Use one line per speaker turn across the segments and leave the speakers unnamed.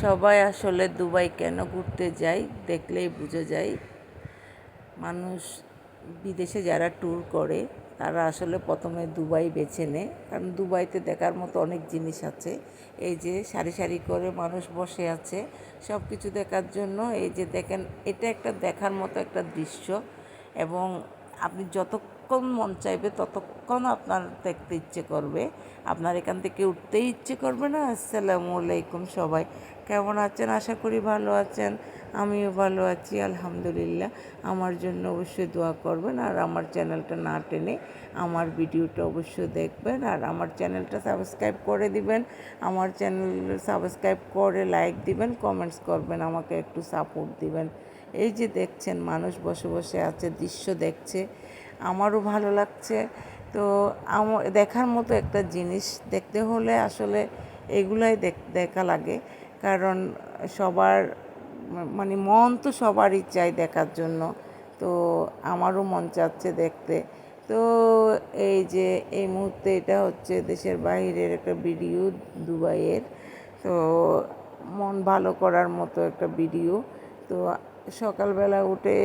সবাই আসলে দুবাই কেন ঘুরতে যায় দেখলেই বোঝা যায়। মানুষ বিদেশে যারা ট্যুর করে, তারা আসলে প্রথমে দুবাই বেছে নেয়। কারণ দুবাইতে দেখার মতো অনেক জিনিস আছে। এই যে সারি সারি করে মানুষ বসে আছে সব কিছু দেখার জন্য এই যে দেখেন, এটা একটা দেখার মতো একটা দৃশ্য। এবং আপনি যতক্ষণ মন চাইবে ততক্ষণ আপনার দেখতে ইচ্ছে করবে। আপনার এখান থেকে উঠতেই ইচ্ছে করবে না, আসসালামু আলাইকুম সবাই, কেমন আছেন? আশা করি ভালো আছেন। আমিও ভালো আছি, আলহামদুলিল্লাহ। আমার জন্য অবশ্যই দোয়া করবেন আর আমার চ্যানেলটা না টেনে আমার ভিডিওটা অবশ্যই দেখবেন আর আমার চ্যানেলটা সাবস্ক্রাইব করে দিবেন। আমার চ্যানেল সাবস্ক্রাইব করে লাইক দিবেন, কমেন্টস করবেন, আমাকে একটু সাপোর্ট দিবেন। এই যে দেখছেন, মানুষ বসে বসে আছে, দৃশ্য দেখছে, আমারও ভালো লাগছে। তো আমার দেখার মতো একটা জিনিস দেখতে হলে আসলে এগুলাই দেখা লাগে। কারণ সবার মানে মন তো সবারই চাই দেখার জন্য। তো আমারও মন চাচ্ছে দেখতে। তো এই যে এই মুহূর্তে এটা হচ্ছে দেশের বাইরের একটা ভিডিও দুবাইয়ের। তো মন ভালো করার মতো একটা ভিডিও। তো সকালবেলা উঠে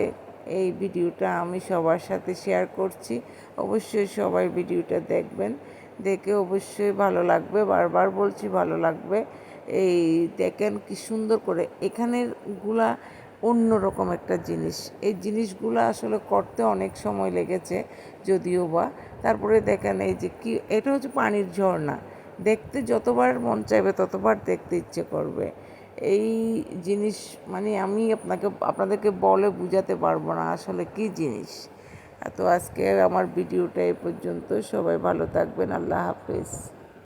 এই ভিডিওটা আমি সবার সাথে শেয়ার করছি। অবশ্যই সবাই ভিডিওটা দেখবেন। দেখে অবশ্যই ভালো লাগবে। বারবার বলছি ভালো লাগবে। এই দেখেন কি সুন্দর করে এখানেরগুলা অন্যরকম একটা জিনিস। এই জিনিসগুলো আসলে করতে অনেক সময় লেগেছে যদিও বা। তারপরে দেখেন এই যে কি, এটা হচ্ছে পানির ঝর্ণা। দেখতে যতবার মন চাইবে ততবার দেখতে ইচ্ছে করবে। এই জিনিস মানে আমি আপনাকে, আপনাদেরকে বলে বুঝাতে পারব না আসলে কি জিনিস। তো আজকে আমার ভিডিওটা এ পর্যন্ত। সবাই ভালো থাকবেন। আল্লাহ হাফেজ।